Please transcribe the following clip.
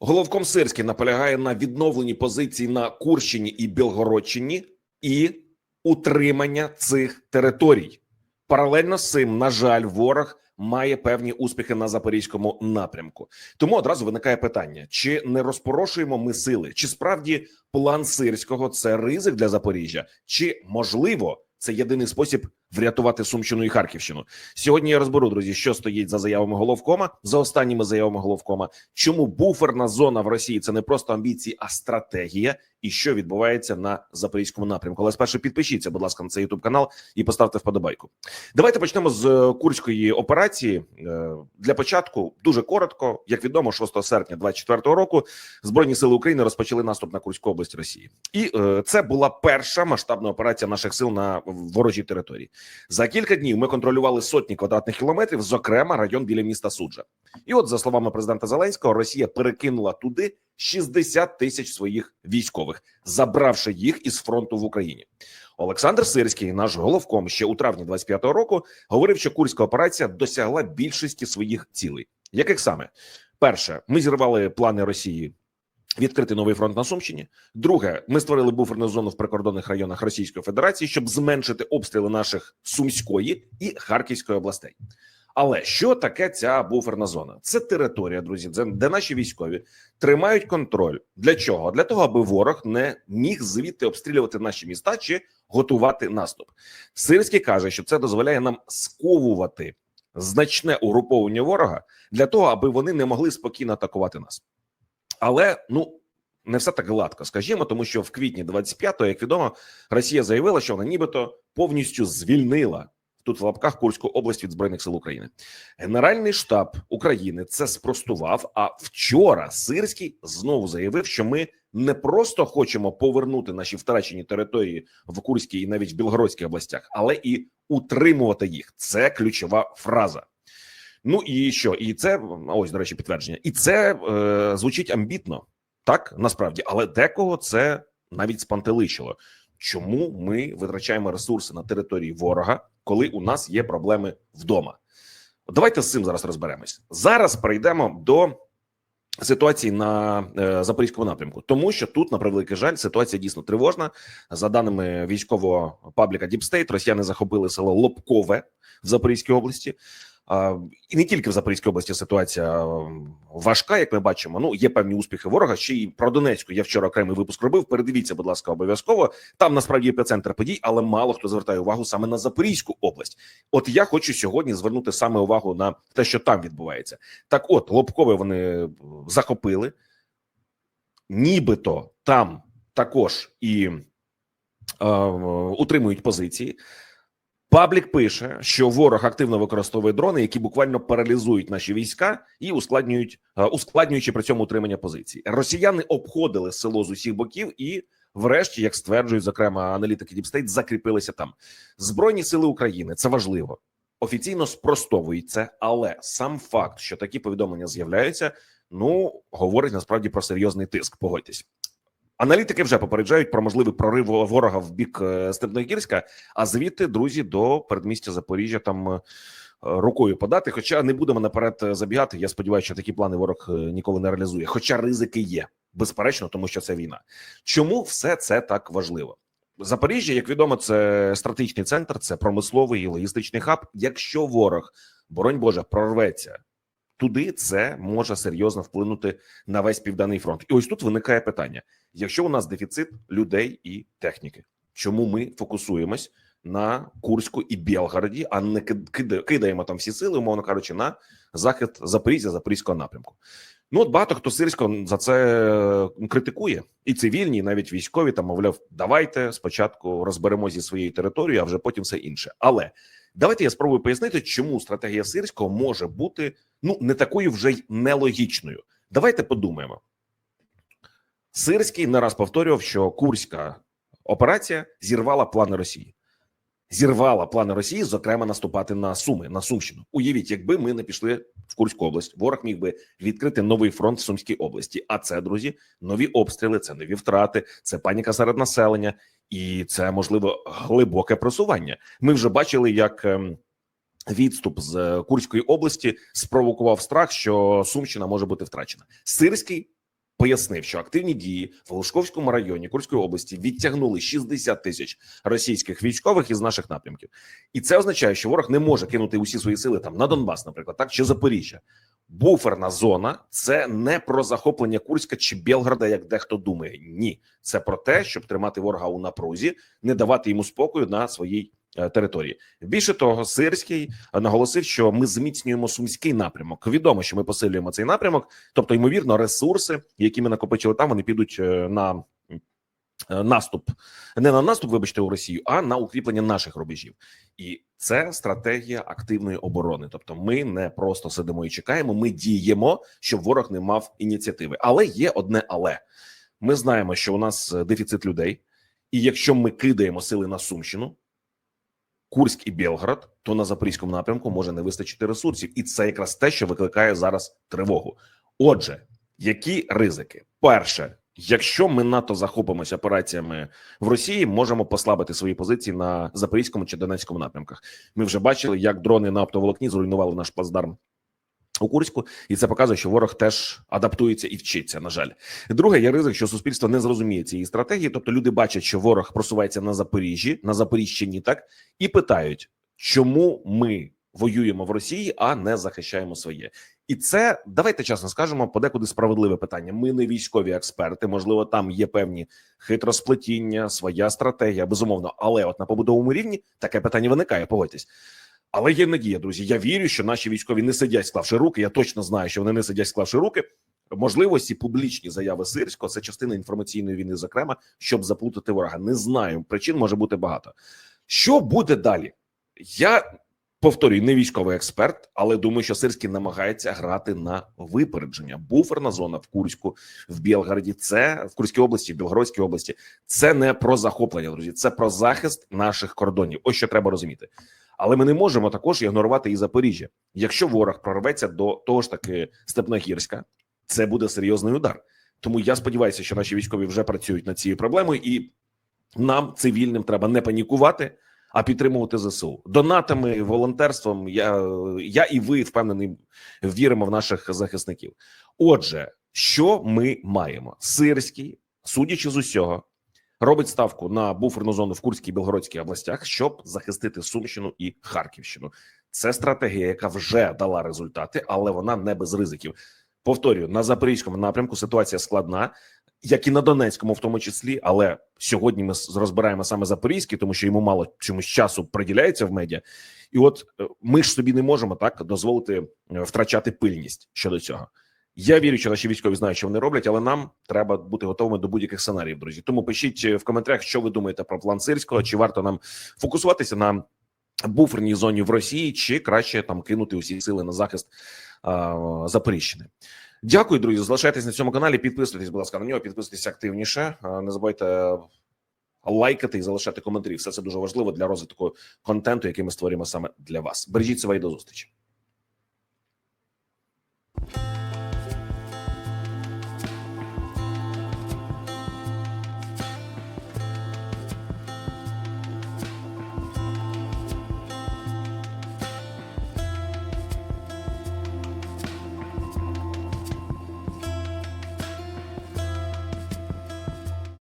Головком Сирський наполягає на відновленні позицій на Курщині і Білгородщині і утримання цих територій. Паралельно з цим, на жаль, ворог має певні успіхи на запорізькому напрямку. Тому одразу виникає питання: чи не розпорошуємо ми сили? Чи справді план сирського це ризик для Запоріжжя? Чи можливо це єдиний спосіб врятувати Сумщину і Харківщину? Сьогодні я розберу, друзі, що стоїть за заявами головкома, за останніми заявами головкома, чому буферна зона в Росії це не просто амбіції, а стратегія, і що відбувається на запорізькому напрямку. Але спершу підпишіться, будь ласка, на цей ютуб канал і поставте вподобайку. Давайте почнемо з е, курської операції. Е, Для початку дуже коротко, як відомо, 6 серпня 24 року збройні сили України розпочали наступ на Курську область Росії, і е, це була перша масштабна операція наших сил на ворожій території. За кілька днів ми контролювали сотні квадратних кілометрів, зокрема район біля міста Суджа. І от, за словами президента Зеленського, Росія перекинула туди 60 тисяч своїх військових, забравши їх із фронту в Україні. Олександр Сирський, наш головком, ще у травні 25-го року, говорив, що курська операція досягла більшості своїх цілей. Яких саме перше, ми зірвали плани Росії. Відкрити новий фронт на Сумщині. Друге, ми створили буферну зону в прикордонних районах Російської Федерації, щоб зменшити обстріли наших Сумської і Харківської областей. Але що таке ця буферна зона? Це територія, друзі, де наші військові тримають контроль. Для чого? Для того, аби ворог не міг звідти обстрілювати наші міста чи готувати наступ. Сирський каже, що це дозволяє нам сковувати значне угруповання ворога для того, аби вони не могли спокійно атакувати нас. Але ну не все так гладко, скажімо, тому що в квітні 25-го, як відомо, Росія заявила, що вона нібито повністю звільнила тут в лапках Курську область від збройних сил України. Генеральний штаб України це спростував. А вчора Сирський знову заявив, що ми не просто хочемо повернути наші втрачені території в Курській і навіть в Білгородській областях, але і утримувати їх. Це ключова фраза. Ну і що? І це ось до речі, підтвердження, і це е, звучить амбітно, так насправді, але декого це навіть спантеличило. Чому ми витрачаємо ресурси на території ворога, коли у нас є проблеми вдома? Давайте з цим зараз розберемось. Зараз перейдемо до ситуації на е, запорізькому напрямку, тому що тут, на превеликий жаль, ситуація дійсно тривожна. За даними військового пабліка Діпстейт, росіяни захопили село Лобкове в Запорізькій області. І не тільки в Запорізькій області ситуація важка, як ми бачимо. Ну є певні успіхи ворога. Ще й про Донецьку. Я вчора окремий випуск робив. Передивіться, будь ласка, обов'язково. Там насправді епіцентр подій, але мало хто звертає увагу саме на Запорізьку область. От я хочу сьогодні звернути саме увагу на те, що там відбувається. Так, от Лобкове вони захопили, нібито там також і е, утримують позиції. Паблік пише, що ворог активно використовує дрони, які буквально паралізують наші війська і ускладнюють, е, ускладнюючи при цьому утримання позицій. Росіяни обходили село з усіх боків і, врешті, як стверджують зокрема аналітики Діпстейт, закріпилися там. Збройні сили України це важливо. Офіційно спростовують це, але сам факт, що такі повідомлення з'являються, ну говорить насправді про серйозний тиск. Погодьтесь. Аналітики вже попереджають про можливий прорив ворога в бік е, Степногірська, а звідти друзі до передмістя Запоріжжя там е, рукою подати. Хоча не будемо наперед е, забігати. Я сподіваюся, що такі плани ворог ніколи не реалізує. Хоча ризики є безперечно, тому що це війна. Чому все це так важливо? Запоріжжя, як відомо, це стратегічний центр, це промисловий і логістичний хаб. Якщо ворог, боронь Боже, прорветься туди, це може серйозно вплинути на весь південний фронт. І ось тут виникає питання: якщо у нас дефіцит людей і техніки, чому ми фокусуємось на Курську і Білгороді, а не кид- кидаємо там всі сили, умовно кажучи, на захід Запоріжжя, Запорізького напрямку? Ну от багато хто сирсько за це критикує, і цивільні, і навіть військові там мовляв, давайте спочатку розберемо зі своєю територією, а вже потім все інше. Але давайте я спробую пояснити, чому стратегія сирського може бути ну не такою вже й нелогічною. Давайте подумаємо. Сирський не раз повторював, що курська операція зірвала плани Росії. Зірвала плани Росії, зокрема, наступати на Суми, на Сумщину. Уявіть, якби ми не пішли Курську область, ворог міг би відкрити новий фронт в Сумській області. А це, друзі, нові обстріли, це нові втрати, це паніка серед населення, і це можливо глибоке просування. Ми вже бачили, як ем, відступ з е, Курської області спровокував страх, що Сумщина може бути втрачена. Сирський пояснив, що активні дії в Глушковському районі Курської області відтягнули 60 тисяч російських військових із наших напрямків, і це означає, що ворог не може кинути усі свої сили там на Донбас, наприклад, так чи Запоріжжя. Буферна зона це не про захоплення Курська чи Белграда, як дехто думає. Ні, це про те, щоб тримати ворога у напрузі, не давати йому спокою на своїй території. Більше того, Сирський е, наголосив, що ми зміцнюємо сумський напрямок. Відомо, що ми посилюємо цей напрямок, тобто, ймовірно, ресурси, які ми накопичили там, вони підуть е, на е, наступ, не на наступ, вибачте, у Росію, а на укріплення наших рубежів. І це стратегія активної оборони. Тобто, ми не просто сидимо і чекаємо, ми діємо, щоб ворог не мав ініціативи. Але є одне але ми знаємо, що у нас е, дефіцит людей, і якщо ми кидаємо сили на Сумщину, Курськ і Білград, то на запорізькому напрямку може не вистачити ресурсів, і це якраз те, що викликає зараз тривогу. Отже, які ризики? Перше, якщо ми НАТО захопимося операціями в Росії, можемо послабити свої позиції на запорізькому чи донецькому напрямках. Ми вже бачили, як дрони на оптоволокні зруйнували наш плацдарм у Курську, і це показує, що ворог теж адаптується і вчиться. На жаль, друге є ризик, що суспільство не зрозуміє цієї стратегії. Тобто, люди бачать, що ворог просувається на Запоріжжі, на Запоріжчині, так і питають, чому ми воюємо в Росії, а не захищаємо своє. І це давайте чесно скажемо, подекуди справедливе питання. Ми не військові експерти. Можливо, там є певні хитросплетіння, своя стратегія, безумовно. Але от на побудовому рівні таке питання виникає. Погодьтесь. Але є надія, друзі. Я вірю, що наші військові не сидять, склавши руки. Я точно знаю, що вони не сидять, склавши руки. Можливості публічні заяви Сирського це частина інформаційної війни, зокрема, щоб заплутати ворога. Не знаю. Причин може бути багато. Що буде далі? Я повторюю, не військовий експерт, але думаю, що Сирський намагається грати на випередження. Буферна зона в Курську, в Білгороді, це в Курській області, в Білгородській області. Це не про захоплення, друзі. Це про захист наших кордонів. Ось що треба розуміти. Але ми не можемо також ігнорувати і Запоріжжя. Якщо ворог прорветься до того ж таки Степногірська, це буде серйозний удар. Тому я сподіваюся, що наші військові вже працюють над цією проблемою, і нам, цивільним, треба не панікувати, а підтримувати ЗСУ донатами, волонтерством. Я, я і ви впевнений віримо в наших захисників. Отже, що ми маємо? Сирський, судячи з усього, робить ставку на буферну зону в Курській і Білгородській областях, щоб захистити Сумщину і Харківщину. Це стратегія, яка вже дала результати, але вона не без ризиків. Повторюю, на запорізькому напрямку ситуація складна, як і на Донецькому, в тому числі. Але сьогодні ми розбираємо саме запорізький, тому що йому мало чомусь часу приділяється в медіа. І от е, ми ж собі не можемо так дозволити е, втрачати пильність щодо цього. Я вірю, що наші військові знають, що вони роблять, але нам треба бути готовими до будь-яких сценаріїв, друзі. Тому пишіть е, в коментарях, що ви думаєте про план Сирського, чи варто нам фокусуватися на буферній зоні в Росії, чи краще там кинути усі сили на захист а, Запоріжжя. Дякую, друзі. Залишайтесь на цьому каналі. Підписуйтесь, будь ласка, на нього. Підписуйтесь активніше. Не забувайте лайкати і залишати коментарі. Все це дуже важливо для розвитку контенту, який ми створюємо саме для вас. Бережіть себе і до зустрічі.